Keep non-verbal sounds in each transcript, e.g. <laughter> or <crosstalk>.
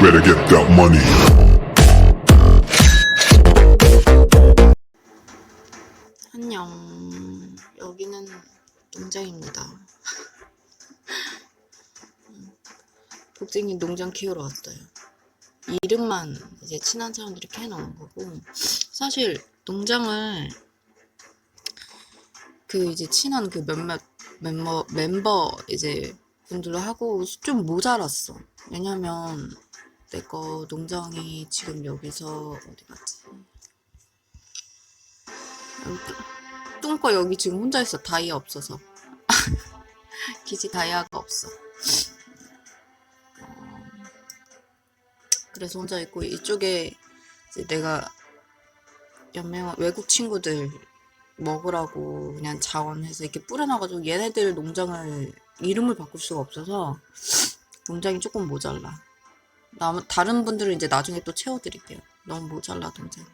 better get that money. 안녕. 여기는 농장입니다. 음, 복쟁이 농장 키우러 왔어요. 이름만 이제 친한 사람들이 캐놓은 거고, 사실 농장을 그 이제 친한 그 몇몇 멤버, 멤버 이제 분들로 하고 좀 모자랐어. 왜냐면 내 거 농장이 지금 여기서 어디 갔지? 여기 뚱거 여기 지금 혼자 있어. 다이아 없어서. <laughs> 기지 다이아가 없어. 어, 그래서 혼자 있고 이쪽에 내가 연명 외국 친구들 먹으라고 그냥 자원해서 이렇게 뿌려놔가지고 얘네들 농장을 이름을 바꿀 수가 없어서 농장이 조금 모자라. 남, 다른 분들은 이제 나중에 또 채워드릴게요. 너무 모자라 농장.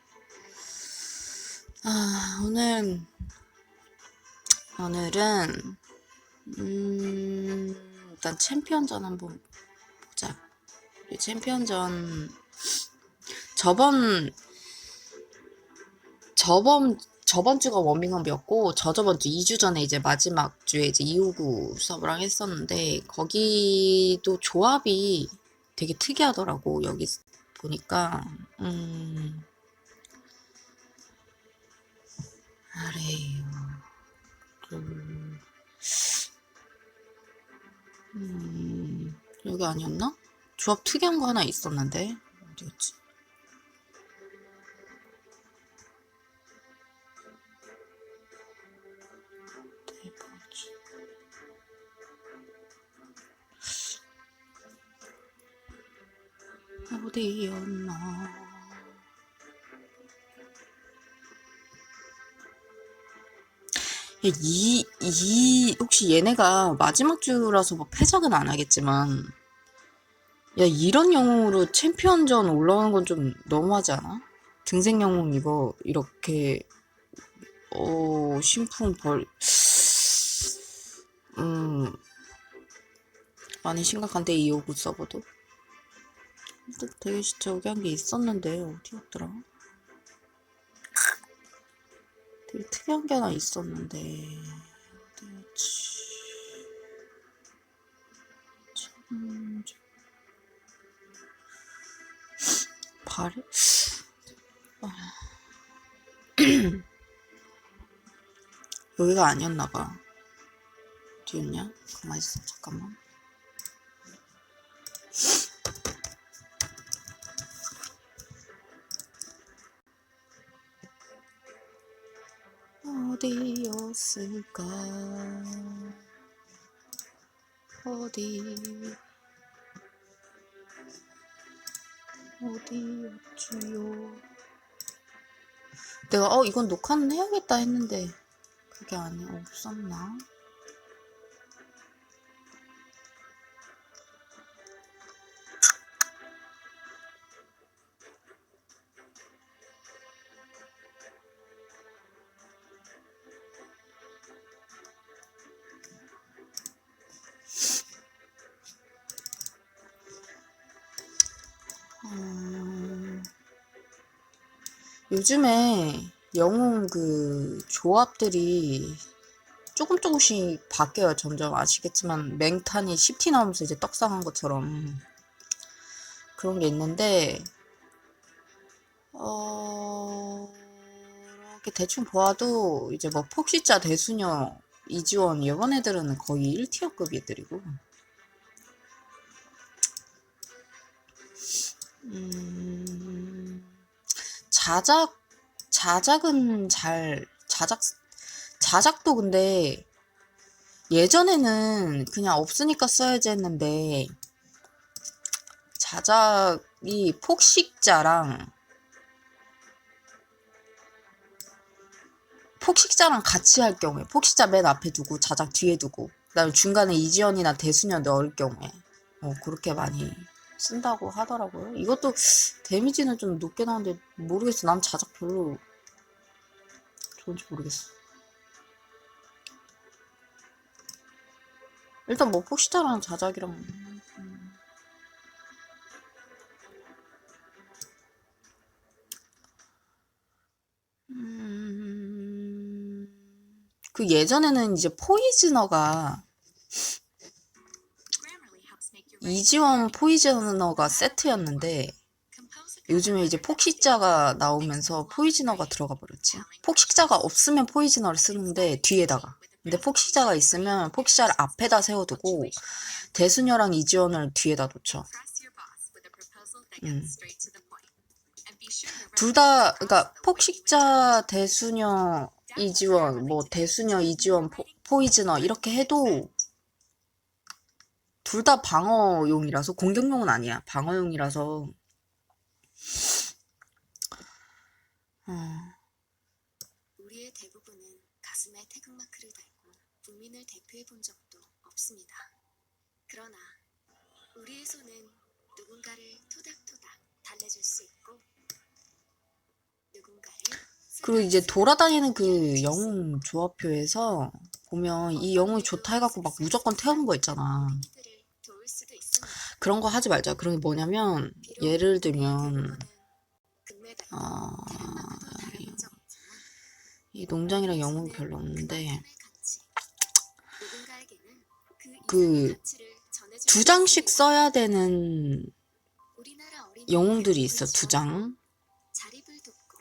아, 오늘, 오늘은, 음, 일단 챔피언전 한번 보자. 이 챔피언전, 저번, 저번, 저번 주가 워밍업이었고, 저저번 주, 2주 전에 이제 마지막 주에 이제 259 서브랑 했었는데, 거기도 조합이 되게 특이하더라고, 여기 보니까. 음, 아래요. 둘. 음, 여기 아니었나? 조합 특이한 거 하나 있었는데. 어디였지? 이, 이, 혹시 얘네가 마지막 주라서 뭐 패작은 안 하겠지만, 야, 이런 영웅으로 챔피언전 올라오는 건 좀 너무하지 않아? 등생 영웅 이거, 이렇게, 어, 신품 벌, 음, 많이 심각한데, 259 서버도? 또 되게 저기 한 게 있었는데, 어디였더라? 되게 특이한 게 하나 있었는데 어디였지? 참... 발에 아. <clears throat> 여기가 아니었나 봐. 어디였냐? 가만 있어 잠깐만. 어디였을까? 어디? 어디였지요? 내가 어 이건 녹화는 해야겠다 했는데 그게 아니 없었나? 요즘에 영웅 그 조합들이 조금 조금씩 바뀌어요. 점점 아시겠지만 맹탄이 10티 나오면서 이제 떡상한 것처럼 그런 게 있는데 어 이렇게 대충 보아도 이제 뭐 폭시자 대수녀 이지원 이런 애들은 거의 1티어급 애들이고 음, 자작, 자작은 잘, 자작, 자작도 근데 예전에는 그냥 없으니까 써야지 했는데 자작이 폭식자랑 폭식자랑 같이 할 경우에 폭식자 맨 앞에 두고 자작 뒤에 두고 그다음에 중간에 이지연이나 대수녀 넣을 경우에. 어, 그렇게 많이 쓴다고 하더라고요. 이것도 데미지는 좀 높게 나오는데 모르겠어. 난 자작 별로 좋은지 모르겠어. 일단 뭐 폭시다라는 자작이랑 음... 그 예전에는 이제 포이즈너가 이지원 포이즈너가 세트였는데 요즘에 이제 폭식자가 나오면서 포이즈너가 들어가 버렸지. 폭식자가 없으면 포이즈너를 쓰는데 뒤에다가. 근데 폭식자가 있으면 폭식자를 앞에다 세워두고 대수녀랑 이지원을 뒤에다 놓죠. 음. 둘 다, 그러니까 폭식자, 대수녀, 이지원, 뭐 대수녀, 이지원, 포, 포이즈너 이렇게 해도 둘 다 방어용이라서 공격용은 아니야. 방어용이라서. 어, 우리의 대부분은 가슴에 태극마크를 달고 국민을 대표해 본 적도 없습니다. 그러나 우리의 손은 누군가를 토닥토닥 달래줄 수 있고 누군가를 그리고 이제 돌아다니는 그 영웅 조합표에서 보면 이 영웅이 좋다 해갖고 막 무조건 태우는 거 있잖아. 그런 거 하지 말자. 그런 게 뭐냐면 예를 들면 없지만 이 농장이랑 영웅이 별로 없는데 그 두 장씩 써야 되는 영웅들이 있어. 두 장.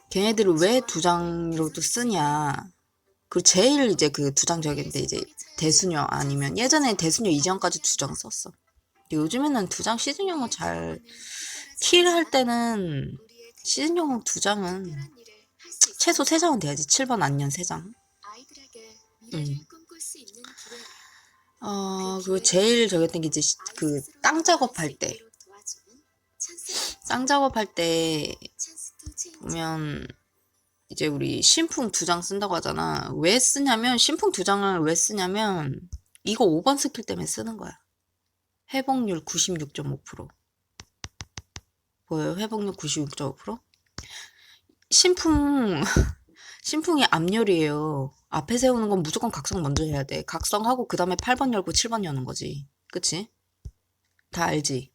걔네들을 왜 두 장으로도 쓰냐. 그리고 제일 이제 그 두장 적인데 이제 대수녀 아니면 예전에 대수녀 이전까지 두 장 썼어. 요즘에는 두 장 시즌 영웅 잘 킬할 때는 시즌 영웅 두 장은 최소 세 장은 돼야지. 7번 안년 세 장. 음. 어, 그리고 제일 저겼던 게 이제 그 땅 작업할 때. 땅 작업할 때 보면 이제 우리 신풍 두 장 쓴다고 하잖아. 왜 쓰냐면 신풍 두 장을 왜 쓰냐면 이거 5번 스킬 때문에 쓰는 거야. 회복률 96.5%. 보여요? 회복률 96.5%? 신풍 신풍이 앞열이에요. 앞에 세우는 건 무조건 각성 먼저 해야 돼. 각성하고 그 다음에 8번 열고 7번 여는 거지. 그치? 다 알지?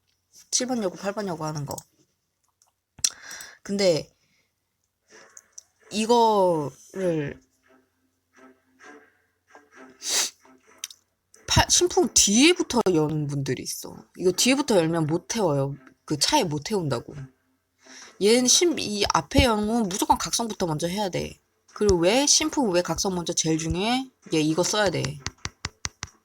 7번 열고 8번 열고 하는 거. 근데 이거를 팔- 신풍 뒤에부터 여는 분들이 있어. 이거 뒤에부터 열면 못 태워요. 그 차에 못 태운다고. 얘는 신, 이 앞에 건 무조건 각성부터 먼저 해야 돼. 그리고 왜 신풍 왜 각성 먼저 제일 중요해? 얘 이거 써야 돼.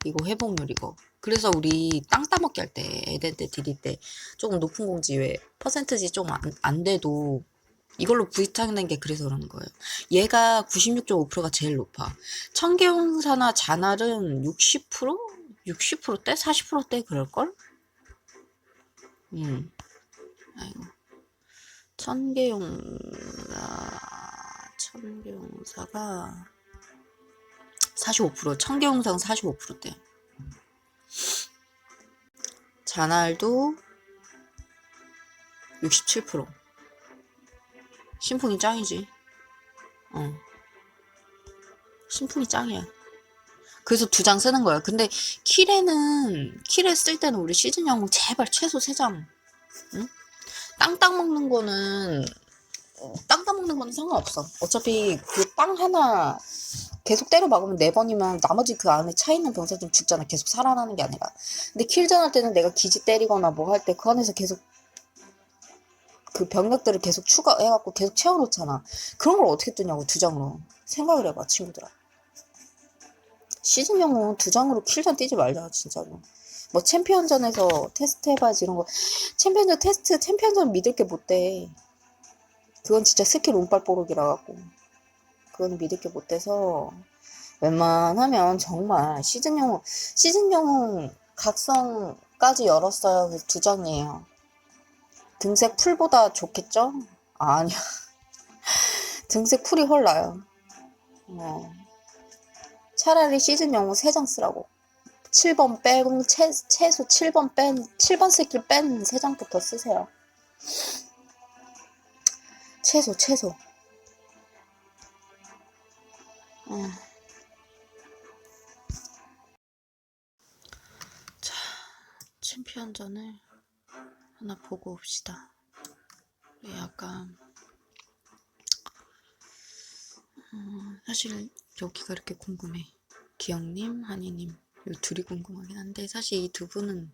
이거 회복률 이거. 그래서 우리 땅 따먹기 할 때, 에덴 때, 디디 때 조금 높은 공지 왜 퍼센트지 좀 안 안 돼도 이걸로 부딪히는 게 그래서 그러는 거예요. 얘가 96.5%가 제일 높아. 청계홍사나 자날은 60%? 60%대? 40%대 그럴걸? 음. 아이고. 청계용사, 청계용사가 45%, 청계용사는 45%대. 자날도 67%. 신풍이 짱이지. 어. 신풍이 짱이야. 그래서 두 장 쓰는 거야. 근데 킬에는 킬에 쓸 때는 우리 시즌 영웅 제발 최소 세 장. 응? 땅땅 먹는 거는 어, 땅 따먹는 거는 상관없어. 어차피 그빵 하나 계속 때려 막으면 네 번이면 나머지 그 안에 차 있는 병사들 죽잖아. 계속 살아나는 게 아니라. 근데 킬전 할 때는 내가 기지 때리거나 뭐 할 때 그 안에서 계속 그 병력들을 계속 추가해갖고 계속 채워놓잖아. 그런 걸 어떻게 뜨냐고 두 장으로 생각을 해봐 친구들아. 시즌 영웅 두 장으로 킬전 뛰지 말자 진짜로. 뭐 챔피언전에서 테스트 해봐야지 이런 거. 챔피언전 테스트 챔피언전 믿을 게 못 돼. 그건 진짜 스킬 운빨 뽀록이라 갖고. 그건 믿을 게 못 돼서 웬만하면 정말 시즌 영웅 시즌 영웅 각성까지 열었어요. 그래서 두 장이에요. 등색 풀보다 좋겠죠? 아, 아니야. <laughs> 등색 풀이 헐 나요. 어. 차라리 시즌 영웅 3장 쓰라고. 7번 빼고 최, 최소 7번 뺀 7번 스킬 뺀 3장부터 쓰세요. 최소 최소. 아. 자, 챔피언전을 하나 보고 옵시다. 우리 약간 어, 사실 여기가 이렇게 궁금해. 기영님, 한이님 이 둘이 궁금하긴 한데 사실 이 두 분은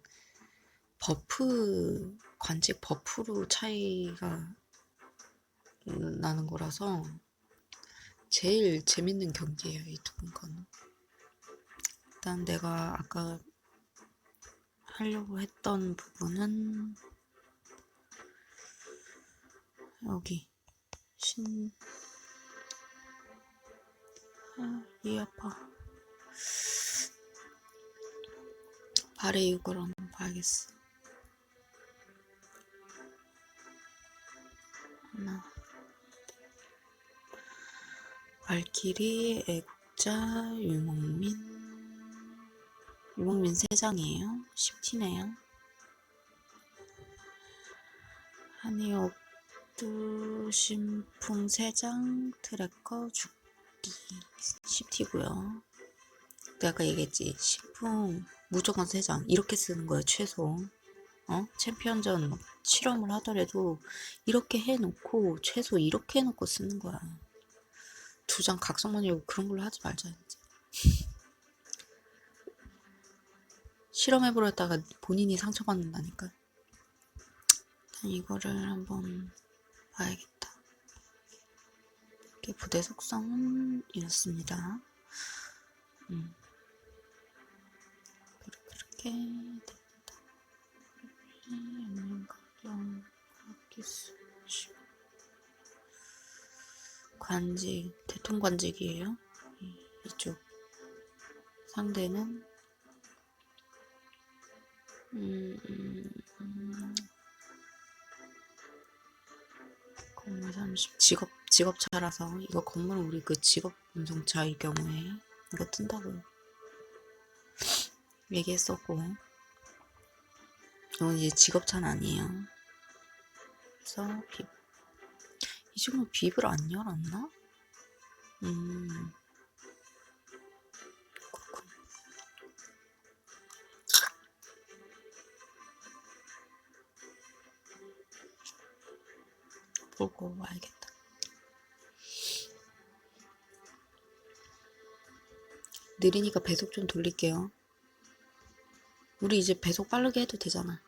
버프 관직 버프로 차이가 나는 거라서 제일 재밌는 경기예요 이 두 분 거는. 일단 내가 아까 하려고 했던 부분은 여기 신 아, 이 아파. 발의 육을 한번 봐야겠어. 하나. 발키리, 애국자, 유목민. 유목민 3장이에요. 10티네요. 한이옥 두, 신풍 3장, 트래커, 죽기 10티고요. 내가 아까 얘기했지. 신풍 무조건 3장. 이렇게 쓰는 거예요, 최소. 어? 챔피언전 막 실험을 하더라도 이렇게 해놓고 최소 이렇게 해놓고 쓰는 거야. 두 장 각성만 이고 그런 걸로 하지 말자 이제. <laughs> 실험해버렸다가 본인이 상처받는다니까. 일단 이거를 한번 봐야겠다. 이렇게 부대 속성은 이렇습니다. 음. 그렇게 됩니다. 영양각용 기수 관직 대통 관직이에요. 이- 이쪽 상대는 음, 음, 음. 건물 30 직업 직업차라서 이거 건물 우리 그 직업 운송차일 경우에 이거 뜬다고 얘기했었고 이건 이제 직업차는 아니에요. 그래서 비, 이 친구 빕을 안 열었나? 음, 보고 와야겠다. 느리니까 배속 좀 돌릴게요. 우리 이제 배속 빠르게 해도 되잖아.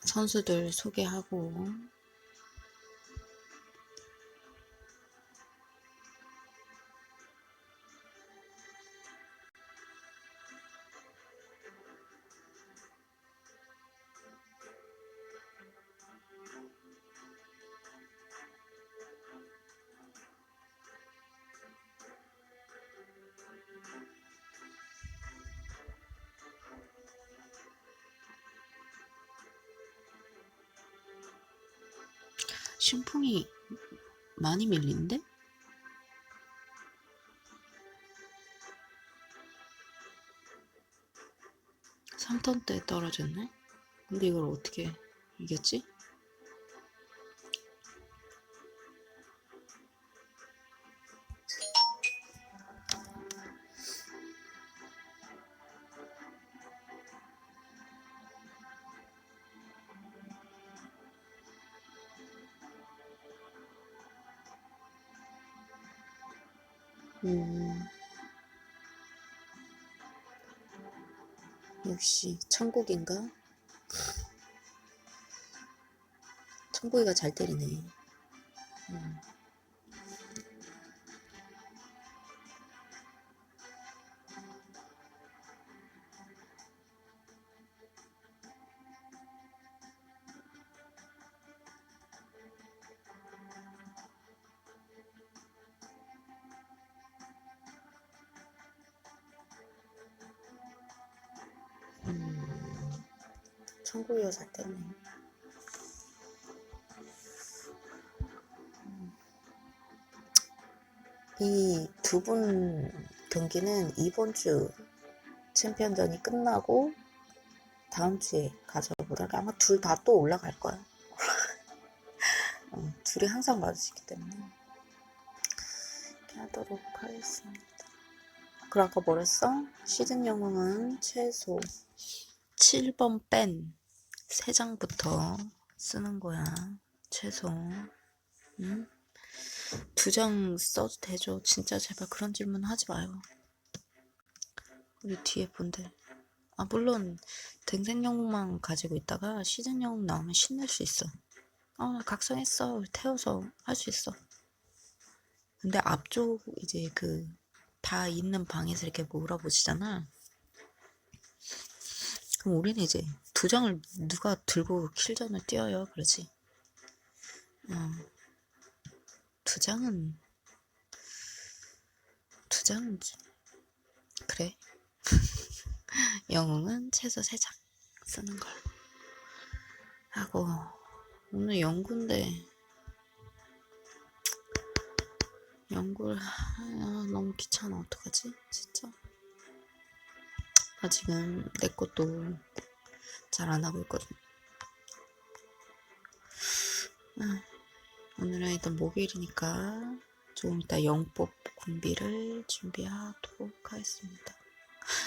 선수들 소개하고 신풍이 많이 밀린데? 삼턴 때 떨어졌네? 근데 이걸 어떻게 이겼지? 역시 천국인가? 천국이가 잘 때리네. 음. 음, 천국이가 잘 때리네. 이두 분 경기는 이번 주 챔피언전이 끝나고 다음 주에 가져보라. 아마 둘 다 또 올라갈 거야. <laughs> 어, 둘이 항상 맞으시기 때문에 이렇게 하도록 하겠습니다. 그럼 아까 뭐랬어? 시즌 영웅은 최소 7번 뺀 3장부터 쓰는 거야. 최소. 응? 두 장 써도 되죠. 진짜 제발 그런 질문 하지 마요. 우리 뒤에 분들. 아, 물론, 등생 영웅만 가지고 있다가 시즌 영웅 나오면 신낼 수 있어. 어, 각성했어. 태워서 할 수 있어. 근데 앞쪽 이제 그 다 있는 방에서 이렇게 몰아보시잖아. 그럼 우리는 이제 두 장을 누가 들고 킬전을 뛰어요. 그러지. 어. 두 장은 두 장은 좀- 그래. <laughs> 영웅은 최소 세 장 쓰는 걸 하고 오늘 연구인데 연구를 아, 너무 귀찮아 어떡하지 진짜 나 지금 내 것도 잘 안 하고 있거든. 아, 오늘은 일단 목요일이니까 조금 이따 영법 군비를 준비하도록 하겠습니다.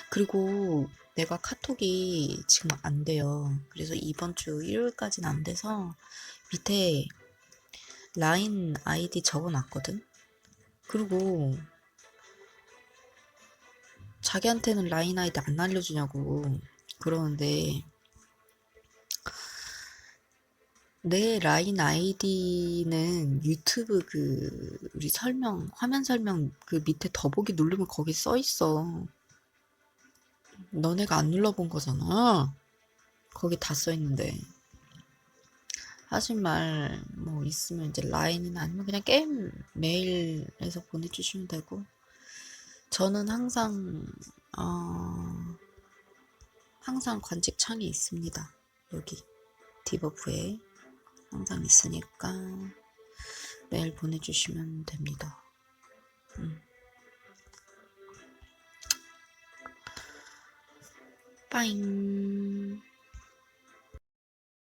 그리고 내가 카톡이 지금 안 돼요. 그래서 이번 주 일요일까지는 안 돼서 밑에 라인 아이디 적어 놨거든? 그리고 자기한테는 라인 아이디 안 알려주냐고 그러는데 내 라인 아이디는 유튜브 그 우리 설명 화면 설명 그 밑에 더보기 누르면 거기 써 있어. 너네가 안 눌러본 거잖아. 거기 다 써 있는데. 하지 말, 뭐, 있으면 이제 라인이나 아니면 그냥 게임 메일에서 보내주시면 되고. 저는 항상, 어, 항상 관직창에 있습니다. 여기. 디버프에. 항상 있으니까 메일 보내주시면 됩니다. 음. 빠잉.